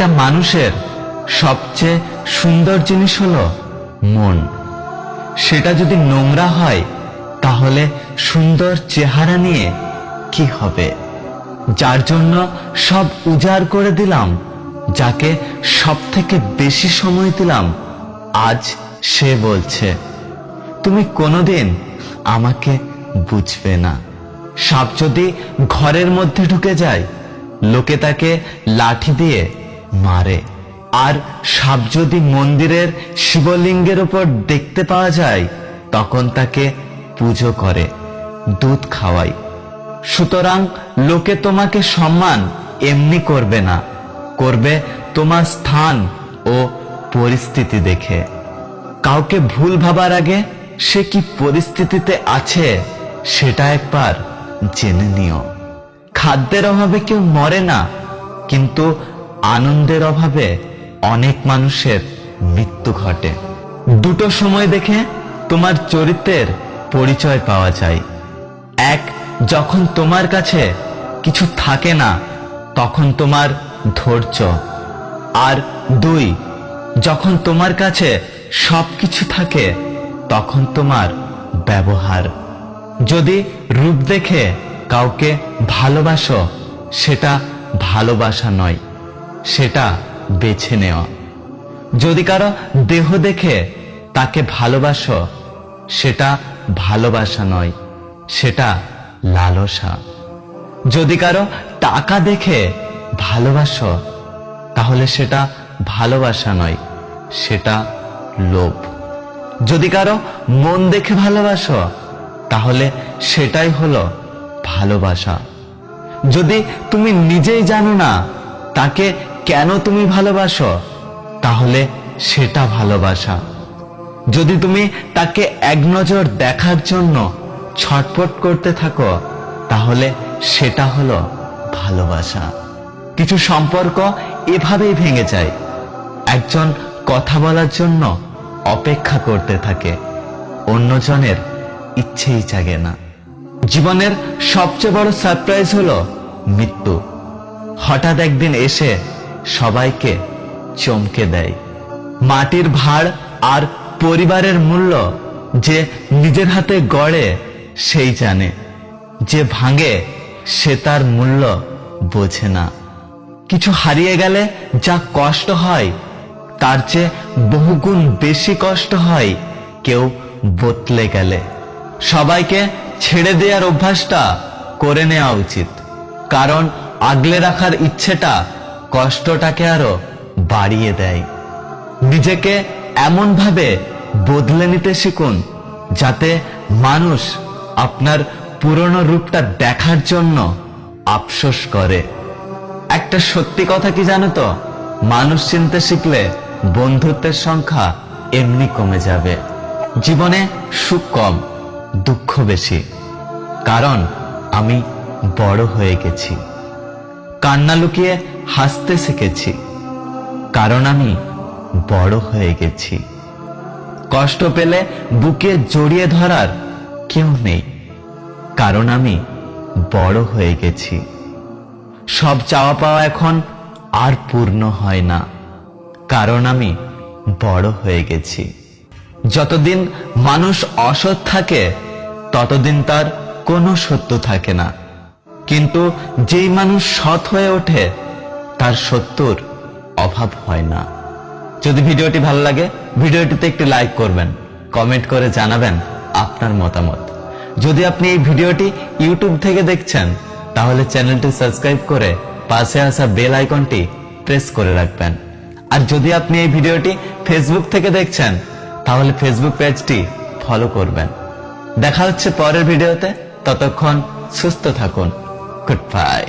একটা মানুষের সবচেয়ে সুন্দর জিনিস হলো মন। সেটা যদি নোংরা হয়, তাহলে সুন্দর চেহারা নিয়ে কি হবে? যার জন্য সব উজাড় করে দিলাম, যাকে সব থেকে বেশি সময় দিলাম, আজ সে বলছে, তুমি কোনোদিন আমাকে বুঝবে না। সাপ যদি ঘরের মধ্যে ঢুকে যায়, লোকে তাকে লাঠি দিয়ে মারে। আর সাপ যদি মন্দিরের শিবলিঙ্গের উপর দেখতে পাওয়া যায়, তখন তাকে পুজো করে, দুধ খাওয়ায়। সুতরাং লোকে তোমাকে সম্মান এমনি করবে না, করবে তোমার স্থান ও পরিস্থিতি দেখে। কাউকে ভুল ভাবার আগে সে কি পরিস্থিতিতে আছে, সেটা একবার জেনে নিও। খাদ্যের অভাবে কেউ মরে না, কিন্তু আনন্দের অভাবে অনেক মানুষের মৃত্যু ঘটে। দুটো সময় দেখে তোমার চরিত্রের পরিচয় পাওয়া যায়। এক, যখন তোমার কাছে কিছু থাকে না, তখন তোমার ধৈর্য। আর দুই, যখন তোমার কাছে সবকিছু থাকে, তখন তোমার ব্যবহার। যদি রূপ দেখে কাউকে ভালোবাসো, সেটা ভালোবাসা নয়। সেটা বেছে নেওয়া। যদি কারও দেহ দেখে তাকে ভালোবাসো, সেটা ভালোবাসা নয়, সেটা লালসা। যদি কারও টাকা দেখে ভালোবাসো, তাহলে সেটা ভালোবাসা নয়, সেটা লোভ। যদি কারও মন দেখে ভালোবাসো, তাহলে সেটাই হলো ভালোবাসা। যদি তুমি নিজেই জানো না, তাকে কেন তুমি ভালোবাসো? তাহলে সেটা ভালোবাসা। যদি তুমি তাকে এক নজর দেখার জন্য ছটফট করতে থাকো, তাহলে সেটা হলো ভালোবাসা। কিছু সম্পর্ক এভাবেই ভেঙে যায়। একজন কথা বলার জন্য অপেক্ষা করতে থাকে, অন্যজনের ইচ্ছেই জাগে না। জীবনের সবচেয়ে বড় সারপ্রাইজ হলো মৃত্যু। হঠাৎ একদিন এসে সবাইকে চমকে দেয়। মাটির ভাড় আর পরিবারের মূল্য যে নিজের হাতে গড়ে, সেই জানে। যে ভাঙে, সে তার মূল্য বোঝে না। কিছু হারিয়ে গেলে যা কষ্ট হয়, তার চেয়ে বহুগুণ বেশি কষ্ট হয় কেউ বদলে গেলে। সবাইকে ছেড়ে দেওয়ার অভ্যাসটা করে নেওয়া উচিত। কারণ আগলে রাখার ইচ্ছেটা কষ্টটাকে আরও বাড়িয়ে দেয়। নিজেকে এমন ভাবে বদলে নিতে শিখুন, যাতে মানুষ আপনার পুরনো রূপটা দেখার জন্য আফসোস করে। একটা সত্যি কথা কি জানো তো? মানুষ চিনতে শিখলে বন্ধুত্বের সংখ্যা এমনি কমে যাবে। জীবনে সুখ কম, দুঃখ বেশি। কারণ আমি বড় হয়ে গেছি। কান্না লুকিয়ে হাসতে শিখেছি। কারণ আমি বড় হয়ে গেছি। কষ্ট পেলে বুকে জড়িয়ে ধরার কেউ নেই। কারণ আমি বড় হয়ে গেছি। সব চাওয়া পাওয়া এখন আর পূর্ণ হয় না। কারণ আমি বড় হয়ে গেছি। যতদিন মানুষ অসৎ থাকে, ততদিন তার কোনো সত্য থাকে না। কিন্তু যেই মানুষ সৎ হয়ে ওঠে তার সত্যর অভাব হয় না। যদি ভিডিওটি ভালো লাগে, ভিডিওটিতে একটি লাইক করবেন কমেন্ট করে জানাবেন আপনার মতামত। যদি আপনি এই ভিডিওটি ইউটিউব থেকে দেখছেন, তাহলে চ্যানেলটি সাবস্ক্রাইব করে পাশে আসা বেল আইকনটি প্রেস করে রাখবেন। আর যদি আপনি এই ভিডিওটি ফেসবুক থেকে দেখছেন, তাহলে ফেসবুক পেজটি ফলো করবেন। দেখা হচ্ছে পরের ভিডিওতে, ততক্ষণ সুস্থ থাকুন। Good bye